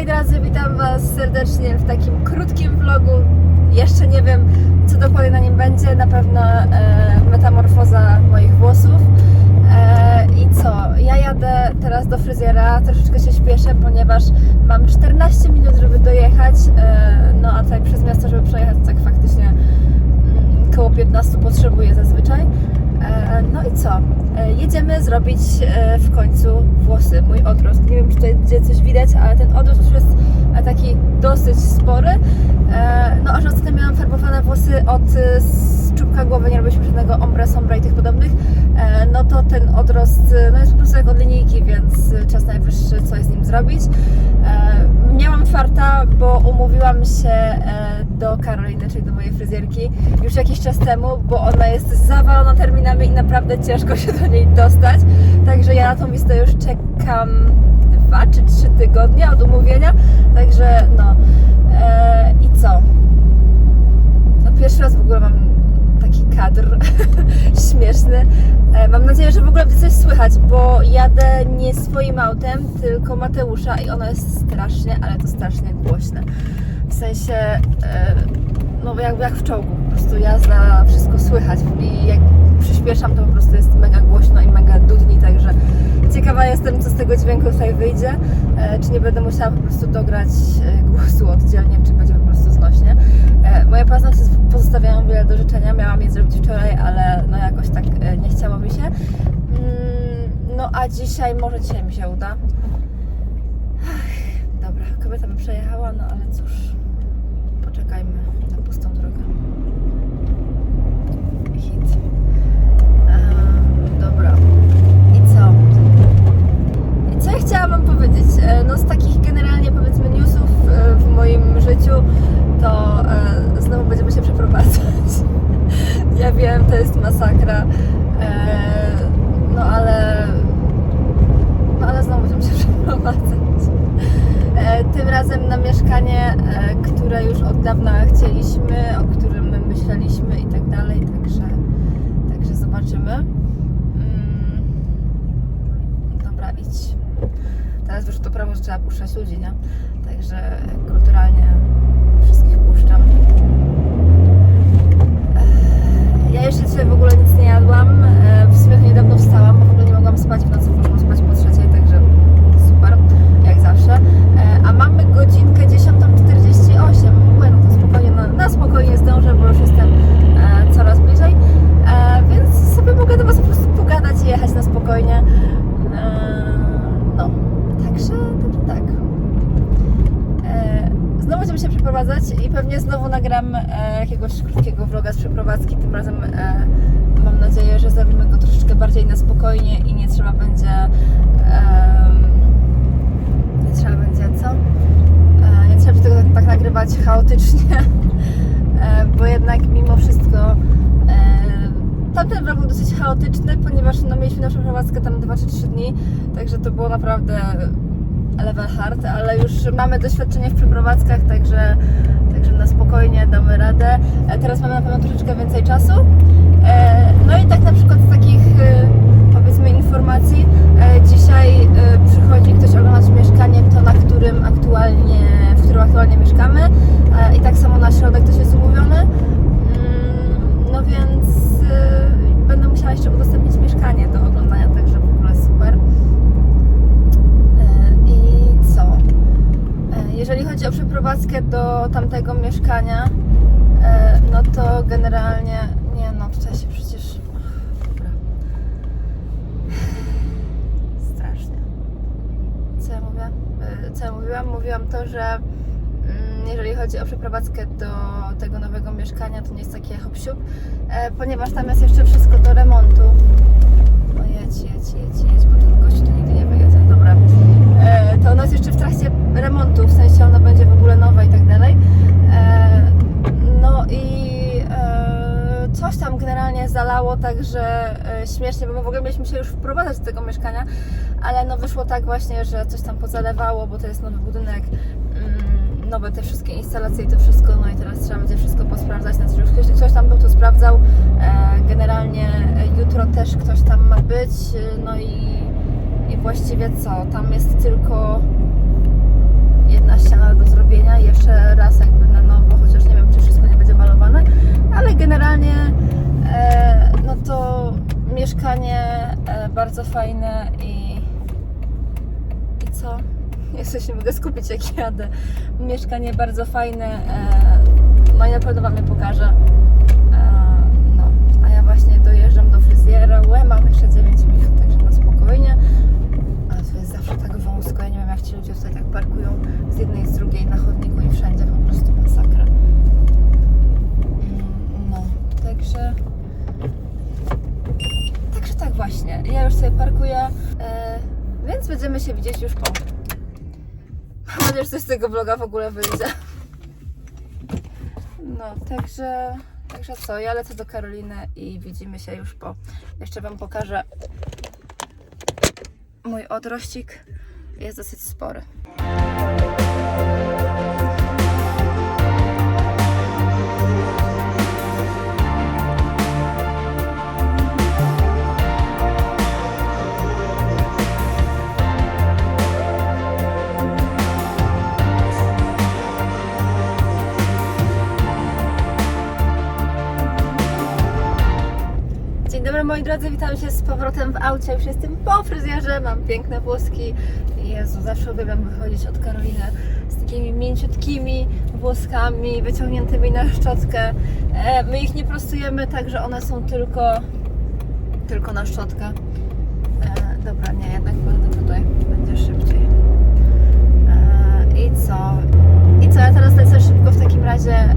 moi drodzy, witam Was serdecznie w takim krótkim vlogu. Jeszcze nie wiem, co dokładnie na nim będzie. Na pewno e, metamorfoza moich włosów. E, I co? Ja jadę teraz do fryzjera. Troszeczkę się śpieszę, ponieważ mam 14 minut, żeby dojechać. E, no a tutaj przez miasto, żeby przejechać, tak faktycznie mm, koło 15 potrzebuję zazwyczaj. E, No i co? E, Jedziemy zrobić e, w końcu włosy, mój odrost. Nie wiem, czy tutaj gdzie coś widać, ale ten odrost już jest e, taki dosyć spory. No a że miałam farbowane włosy od z czubka głowy, nie robiliśmy żadnego ombre, sombra i tych podobnych, e, no to ten odrost e, no jest po prostu jak od linijki, więc e, czas najwyższy coś z nim zrobić. E, Miałam farta, bo umówiłam się e, do Karoliny, czyli do mojej fryzjerki już jakiś czas temu, bo ona jest zawalona terminami i naprawdę ciężko się do niej dostać. Także ja na tą listę już czekam dwa czy trzy tygodnie od umówienia. Także no. E, I co? No pierwszy raz w ogóle mam taki kadr śmieszny. E, Mam nadzieję, że w ogóle będzie coś słychać, bo nie swoim autem, tylko Mateusza i ono jest strasznie, ale to strasznie głośne. W sensie, e, no jak, jak w czołgu, po prostu jazda, wszystko słychać i jak przyspieszam, to po prostu jest mega głośno i mega dudni, także ciekawa jestem, co z tego dźwięku tutaj wyjdzie. E, Czy nie będę musiała po prostu dograć e, głosu oddzielnie, czy będzie po prostu znośnie. Moje paznokcie pozostawiają wiele do życzenia. Miałam je zrobić wczoraj, ale no jakoś tak nie chciało mi się. Mm, No a dzisiaj, może dzisiaj mi się uda. Ach, Dobra, kobieta by przejechała, no ale cóż. Poczekajmy na pustą drogę. Hit. Em, dobra. I co? I co ja chciałam Wam powiedzieć? E, No z takich generalnie powiedzmy newsów e, w moim życiu, to e, znowu będziemy się przeprowadzać. Ja wiem, to jest masakra. E, No ale... No ale znowu będziemy się przeprowadzać. E, Tym razem na mieszkanie, e, które już od dawna chcieliśmy, o którym my myśleliśmy i tak dalej, także, także zobaczymy. Mm, Dobra, idź. Teraz już to prawo, że trzeba puszczać ludzi, nie? Także kulturalnie wszystkich puszczam. Eee, Ja jeszcze dzisiaj w ogóle nic nie jadłam. Eee, W sumie to niedawno wstałam, bo w ogóle nie mogłam spać w nocy, poszłam spać po trzeciej, także super, jak zawsze. Eee, A mamy godzinkę 10.48. Bueno, to spokojnie, na, na spokojnie zdążę, bo już jestem e, coraz bliżej. E, Więc sobie mogę do Was po prostu pogadać i jechać na spokojnie. Eee, No, także, także tak. E, Znowu będziemy się przeprowadzać i pewnie znowu nagram e, krótkiego vloga z przeprowadzki. Tym razem e, mam nadzieję, że zrobimy go troszeczkę bardziej na spokojnie i nie trzeba będzie. em, nie trzeba będzie co? E, nie trzeba tego tak, tak nagrywać chaotycznie, e, bo jednak mimo wszystko. E, Tamten vlog był dosyć chaotyczny, ponieważ no, mieliśmy naszą przeprowadzkę tam 2 czy 3 dni, także to było naprawdę level hard, ale już mamy doświadczenie w przeprowadzkach, także, także na spokojnie damy radę. E, Teraz mamy na pewno troszeczkę więcej czasu. E, No i tak na przykład z takich e, powiedzmy informacji, dzisiaj przychodzi ktoś oglądać mieszkanie, to na którym aktualnie, w którym aktualnie mieszkamy E, i tak samo na środek też jest umówiony. Mm, No więc e, będę musiała jeszcze udostępnić mieszkanie do oglądania, także w ogóle super. E, I co? E, Jeżeli chodzi o przeprowadzkę do tamtego mieszkania, e, no to generalnie nie no, tutaj się przecież. Ach, Dobra. Strasznie. Co ja mówię? E, Co ja mówiłam? Mówiłam to, że mm, jeżeli chodzi o przeprowadzkę do tego nowego mieszkania, to nie jest takie hop ponieważ tam jest jeszcze wszystko do remontu. O jedź, jedź, jedź, jedź, bo ten gość tu nigdy nie wyjedzie. Dobra. E, to ono jest jeszcze w trakcie remontu, w sensie ono będzie w ogóle nowe i tak dalej. E, no i e, coś tam generalnie zalało, także śmiesznie, bo my w ogóle mieliśmy się już wprowadzać do tego mieszkania, ale no wyszło tak właśnie, że coś tam pozalewało, bo to jest nowy budynek, mm, nowe te wszystkie instalacje i to wszystko, no i teraz trzeba będzie wszystko posprawdzać, znaczy już ktoś, ktoś tam był to sprawdzał, generalnie jutro też ktoś tam ma być, no i, i właściwie co? Tam jest tylko jedna ściana do zrobienia, jeszcze raz jakby na nowo, chociaż nie wiem, czy wszystko nie będzie malowane, ale generalnie e, no to mieszkanie e, bardzo fajne i, i co? Jeszcze się mogę skupić jak jadę. Mieszkanie bardzo fajne, e, no i na pewno Wam je pokażę. E, no, a ja właśnie dojeżdżam do fryzjera, łe, mam jeszcze 9 minut. Ci ludzie tutaj tak parkują z jednej, z drugiej na chodniku i wszędzie. Po prostu masakra. Mm, No, także... Także tak właśnie. Ja już sobie parkuję, e, więc będziemy się widzieć już po. Mam nadzieję, że coś z tego vloga w ogóle wyjdzie. No, także, także co, ja lecę do Karoliny i widzimy się już po. Jeszcze Wam pokażę mój odrościk. Jest dosyć spory. Moi drodzy, witam się z powrotem w aucie. Już jestem po fryzjerze, mam piękne włoski. Jezu, zawsze uwielbiam wychodzić od Karoliny z takimi mięciutkimi włoskami wyciągniętymi na szczotkę. E, my ich nie prostujemy tak, że one są tylko, tylko na szczotkę. E, dobra, nie, jednak będę tutaj, będzie szybciej. E, I co? I co, ja teraz lecę szybko w takim razie e,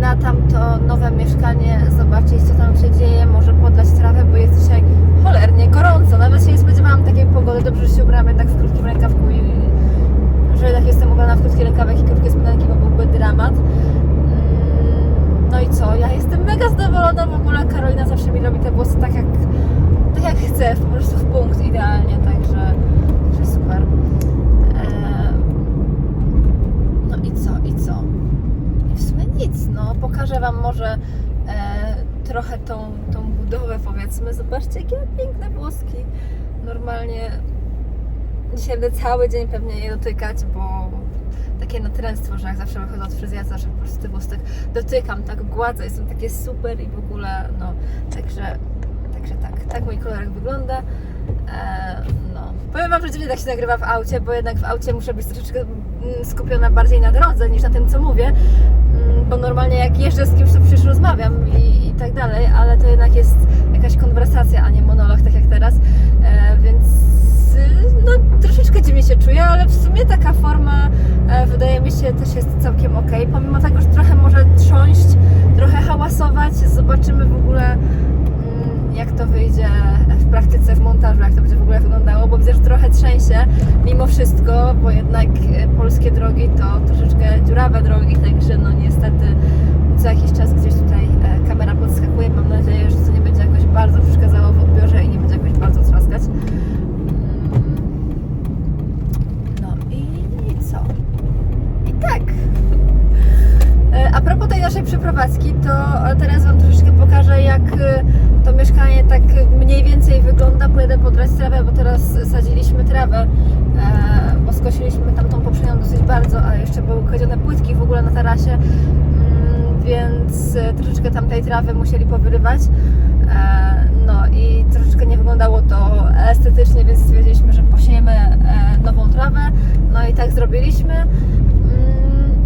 na tamto nowe mieszkanie, zobaczyć co tam się dzieje, może podlać trawę, bo jest dzisiaj cholernie gorąco. Nawet się nie spodziewałam takiej pogody, dobrze, że się ubrałam jednak w krótkim rękawku i że jednak jestem ubrana w krótki rękawek i krótkie spodenki, bo byłby dramat. Mm, No i co, ja jestem mega zadowolona w ogóle, Karolina zawsze mi robi te włosy tak jak, tak jak chce, po prostu w punkt idealnie, także, także super. Eee, no i co, i co? I w sumie nic, no pokażę Wam może e, trochę tą, tą budowę powiedzmy. Zobaczcie jakie piękne włoski. Normalnie dzisiaj będę cały dzień pewnie je dotykać, bo takie natręctwo, że jak zawsze wychodzę od fryzjera, zawsze po prostu tych włosek dotykam, tak gładzę, jestem takie super i w ogóle, no, także, także tak, tak mój kolorek wygląda. E, no. Powiem Wam, że dziwnie tak się nagrywa w aucie, bo jednak w aucie muszę być troszeczkę mm, skupiona bardziej na drodze niż na tym, co mówię, Mm, bo normalnie jak jeżdżę z kimś, to przecież rozmawiam i, i tak dalej, ale to jednak jest jakaś konwersacja, a nie monolog, tak jak teraz, e, więc no troszeczkę dziwnie się czuję, ale w sumie taka forma e, wydaje mi się też jest całkiem ok, pomimo tego, że trochę może trząść, trochę hałasować, zobaczymy w ogóle jak to wyjdzie w praktyce, w montażu, jak to będzie w ogóle wyglądało, bo widzę, że trochę trzęsie mimo wszystko, bo jednak e, polskie drogi to troszeczkę dziurawe drogi, także no niestety co jakiś czas gdzieś tutaj e, kamera podskakuje. Mam nadzieję, że to nie będzie jakoś bardzo przeszkadzało w odbiorze i nie będzie jakoś bardzo trzaskać. Mm, No i, i co? I tak. E, A propos tej naszej przeprowadzki, to teraz Wam troszeczkę pokażę, jak e, to mieszkanie tak mniej więcej wygląda. Podrać trawę, bo teraz sadziliśmy trawę, e, bo skosiliśmy tamtą poprzednią dosyć bardzo, a jeszcze były kładzione płytki w ogóle na tarasie, mm, więc e, troszeczkę tamtej trawy musieli powyrywać. E, No i troszeczkę nie wyglądało to estetycznie, więc stwierdziliśmy, że posiejemy nową trawę. No i tak zrobiliśmy. Mm,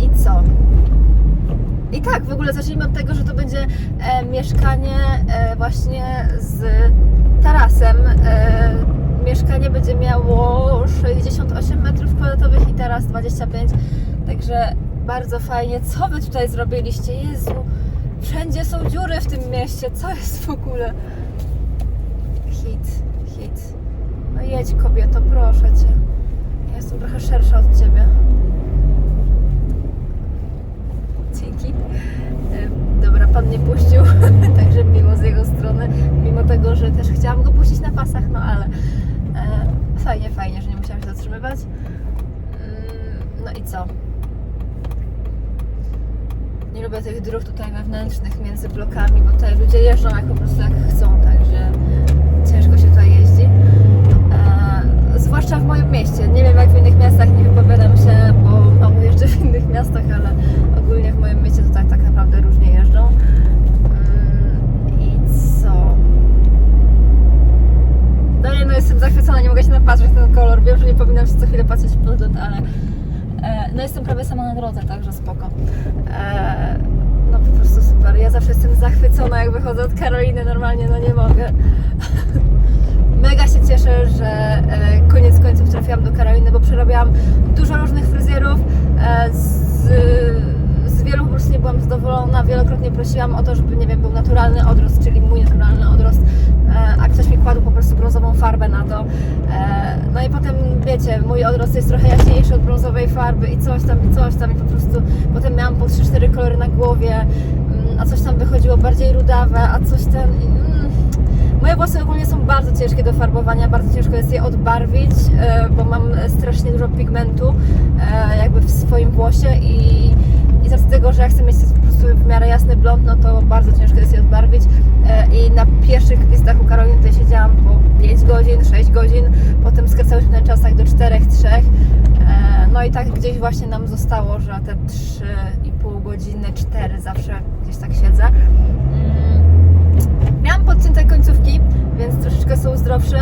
I co? I tak, w ogóle zacznijmy od tego, że to będzie mieszkanie właśnie z tarasem. E, mieszkanie będzie miało 68 metrów kwadratowych i taras 25, także bardzo fajnie. Co wy tutaj zrobiliście? Jezu, wszędzie są dziury w tym mieście. Co jest w ogóle? Hit, hit. No jedź kobieto, proszę cię. Ja jestem trochę szersza od ciebie. Dzięki. Dobra, pan nie puścił, także miło z jego strony, mimo tego, że też chciałam go puścić na pasach, no ale e, fajnie, fajnie, że nie musiałam się zatrzymywać. Mm, No i co? Nie lubię tych dróg tutaj wewnętrznych między blokami, bo tutaj ludzie jeżdżą jak po prostu jak chcą, także ciężko się tutaj jeździ. E, zwłaszcza w moim mieście. Nie wiem jak w innych miastach, nie wypowiadam się, bo mało jeżdżę w innych miastach, ale ogólnie moim mieście tutaj tak naprawdę różnie jeżdżą. Mm, I co? No nie, no jestem zachwycona, nie mogę się napatrzeć na ten kolor. Wiem, że nie powinnam się co chwilę patrzeć w podgląd, ale e, no jestem prawie sama na drodze, także spoko. E, no po prostu super. Ja zawsze jestem zachwycona, jak wychodzę od Karoliny, normalnie no nie mogę. Mega się cieszę, że e, koniec końców trafiłam do Karoliny, bo przerabiałam dużo różnych fryzjerów z wielu po prostu nie byłam zadowolona. Wielokrotnie prosiłam o to, żeby, nie wiem, był naturalny odrost, czyli mój naturalny odrost, e, a ktoś mi kładł po prostu brązową farbę na to. E, no i potem, wiecie, mój odrost jest trochę jaśniejszy od brązowej farby i coś tam, i coś tam, i po prostu potem miałam po 3-4 kolory na głowie, mm, a coś tam wychodziło bardziej rudawe, a coś tam. Mm, Moje włosy ogólnie są bardzo ciężkie do farbowania, bardzo ciężko jest je odbarwić, e, bo mam strasznie dużo pigmentu jakby w swoim włosie i, i z tego, że ja chcę mieć po prostu w miarę jasny blond, no to bardzo ciężko jest je odbarwić E, i na pierwszych wizytach u Karoliny tutaj siedziałam po 5 godzin, 6 godzin, potem skracałyśmy ten czas tak do 4-3 E, no i tak gdzieś właśnie nam zostało, że te 3,5 godziny, 4 zawsze gdzieś tak siedzę. Mm. Miałam podcięte końcówki, więc troszeczkę są zdrowsze,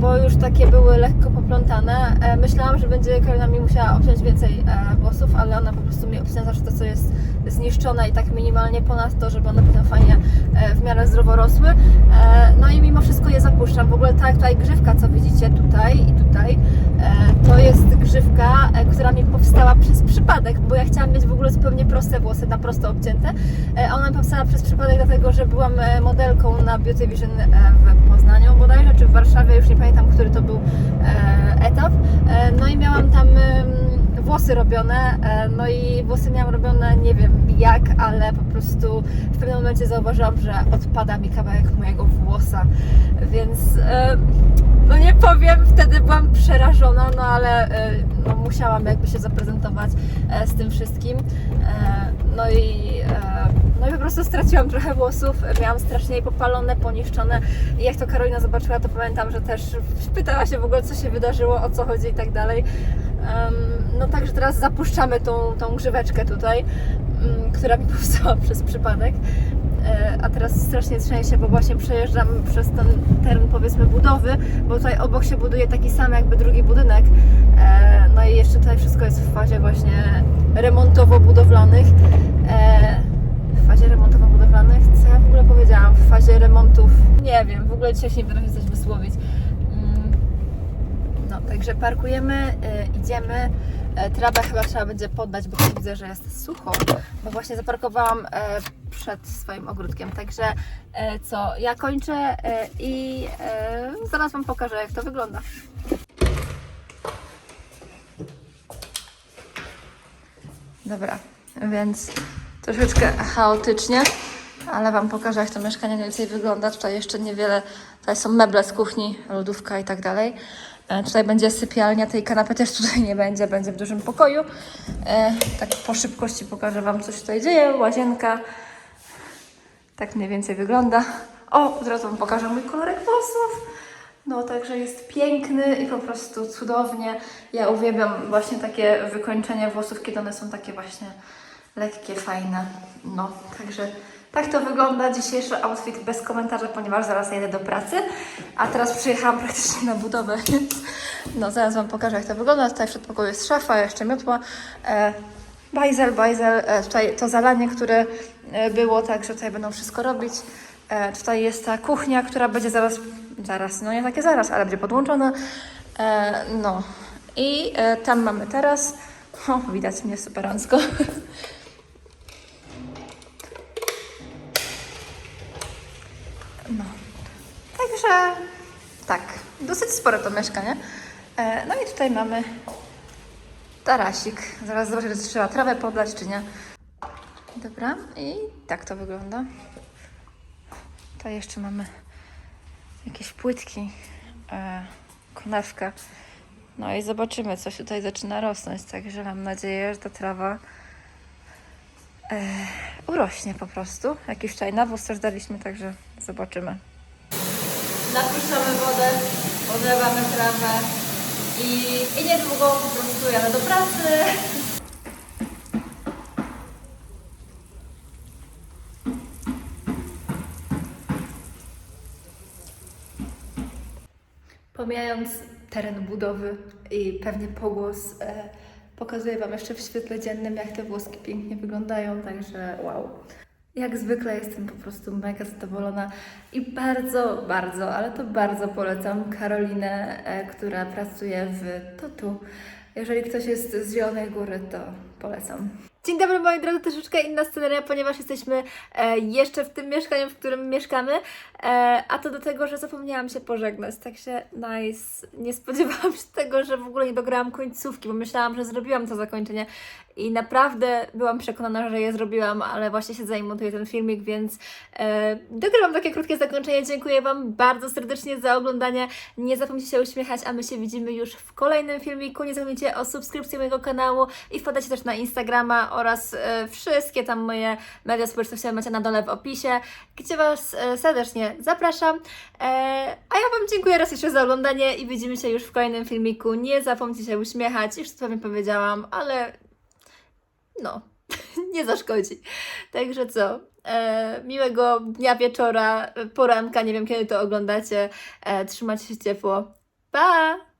bo już takie były lekko poplątane. E, Myślałam, że będzie Karolina mi musiała obciąć więcej e, włosów, ale ona po prostu mi obcina zawsze to, co jest zniszczone i tak minimalnie ponad to, żeby one potem fajnie e, w miarę zdrowo rosły. E, No i mimo wszystko je zapuszczam. W ogóle ta tutaj grzywka, co widzicie tutaj i tutaj, e, to jest grzywka, która mi powstała przez przypadek, bo ja chciałam mieć w ogóle zupełnie proste włosy, na prosto obcięte, ona mi powstała przez przypadek, dlatego że byłam modelką na Beauty Vision w Poznaniu bodajże, czy w Warszawie, już nie pamiętam, który to był etap. No i miałam tam włosy robione, e, no i włosy miałam robione nie wiem jak, ale po prostu w pewnym momencie zauważyłam, że odpada mi kawałek mojego włosa, więc e, no nie powiem, wtedy byłam przerażona, no ale e, no, musiałam jakby się zaprezentować z tym wszystkim. No i, no i po prostu straciłam trochę włosów, miałam strasznie popalone, poniszczone i jak to Karolina zobaczyła, to pamiętam, że też pytała się w ogóle, co się wydarzyło, o co chodzi i tak dalej. No także teraz zapuszczamy tą, tą grzyweczkę tutaj, mm, która mi powstała przez przypadek. E, A teraz strasznie trzęsie, bo właśnie przejeżdżam przez ten teren powiedzmy budowy, bo tutaj obok się buduje taki sam jakby drugi budynek. E, No i jeszcze tutaj wszystko jest w fazie właśnie remontowo-budowlanych. E, W fazie remontowo-budowlanych? Co ja w ogóle powiedziałam? W fazie remontów? Nie wiem, w ogóle dzisiaj się nie potrafię coś wysłowić. No, także parkujemy, y, idziemy. E, Trawę chyba trzeba będzie poddać, bo widzę, że jest sucho, bo właśnie zaparkowałam e, przed swoim ogródkiem. Także e, co, ja kończę i zaraz Wam pokażę, jak to wygląda. Dobra, więc troszeczkę chaotycznie, ale Wam pokażę, jak to mieszkanie mniej więcej wygląda. Tutaj jeszcze niewiele, tutaj są meble z kuchni, lodówka i tak dalej. E, Tutaj będzie sypialnia, tej kanapy też tutaj nie będzie, będzie w dużym pokoju. E, tak po szybkości pokażę Wam, co się tutaj dzieje. Łazienka, tak mniej więcej wygląda. O, od razu Wam pokażę mój kolorek włosów. No, także jest piękny i po prostu cudownie. Ja uwielbiam właśnie takie wykończenie włosów, kiedy one są takie właśnie lekkie, fajne. No, także tak to wygląda. Dzisiejszy outfit bez komentarza, ponieważ zaraz jedę do pracy. A teraz przyjechałam praktycznie na budowę, więc no, zaraz Wam pokażę, jak to wygląda. Tutaj w przedpokoju jest szafa, jeszcze miotła. E, bajzel, bajzel, e, tutaj to zalanie, które e, było, także tutaj będą wszystko robić. E, tutaj jest ta kuchnia, która będzie zaraz, zaraz, no nie takie zaraz, ale będzie podłączona. E, no i e, tam mamy teraz, o, widać mnie superancko. także tak, dosyć spore to mieszkanie. E, no i tutaj mamy tarasik. Zaraz zobaczę, czy trzeba trawę podlać, czy nie. Dobra, i tak to wygląda. Tutaj jeszcze mamy jakieś płytki, e, konewkę. No i zobaczymy, coś tutaj zaczyna rosnąć, także mam nadzieję, że ta trawa e, urośnie po prostu. Jakiś tutaj nawóz też daliśmy, także zobaczymy. Napuszczamy wodę, podlewamy trawę i, i niedługo po prostu jadę do pracy. Pomijając teren budowy, i pewnie pogłos e, pokazuję Wam jeszcze w świetle dziennym, jak te włoski pięknie wyglądają, także wow. Jak zwykle jestem po prostu mega zadowolona i bardzo, bardzo, ale to bardzo polecam Karolinę, e, która pracuje w Totu. Jeżeli ktoś jest z Zielonej Góry, to polecam. Dzień dobry moi drodzy, troszeczkę inna sceneria, ponieważ jesteśmy e, jeszcze w tym mieszkaniu, w którym mieszkamy, e, a to do tego, że zapomniałam się pożegnać, tak się nice, nie spodziewałam się tego, że w ogóle nie dograłam końcówki, bo myślałam, że zrobiłam to zakończenie i naprawdę byłam przekonana, że je zrobiłam, ale właśnie siedzę i montuję ten filmik, więc e, dogrywam takie krótkie zakończenie. Dziękuję Wam bardzo serdecznie za oglądanie. Nie zapomnijcie się uśmiechać, a my się widzimy już w kolejnym filmiku. Nie zapomnijcie o subskrypcji mojego kanału i wpadajcie też na Instagrama oraz e, wszystkie tam moje media społecznościowe macie na dole w opisie, gdzie Was e, serdecznie zapraszam. E, a ja Wam dziękuję raz jeszcze za oglądanie i widzimy się już w kolejnym filmiku. Nie zapomnijcie się uśmiechać, już to pewnie powiedziałam, ale no, nie zaszkodzi. Także co? E, miłego dnia, wieczora, poranka, nie wiem kiedy to oglądacie. E, trzymajcie się ciepło. Pa!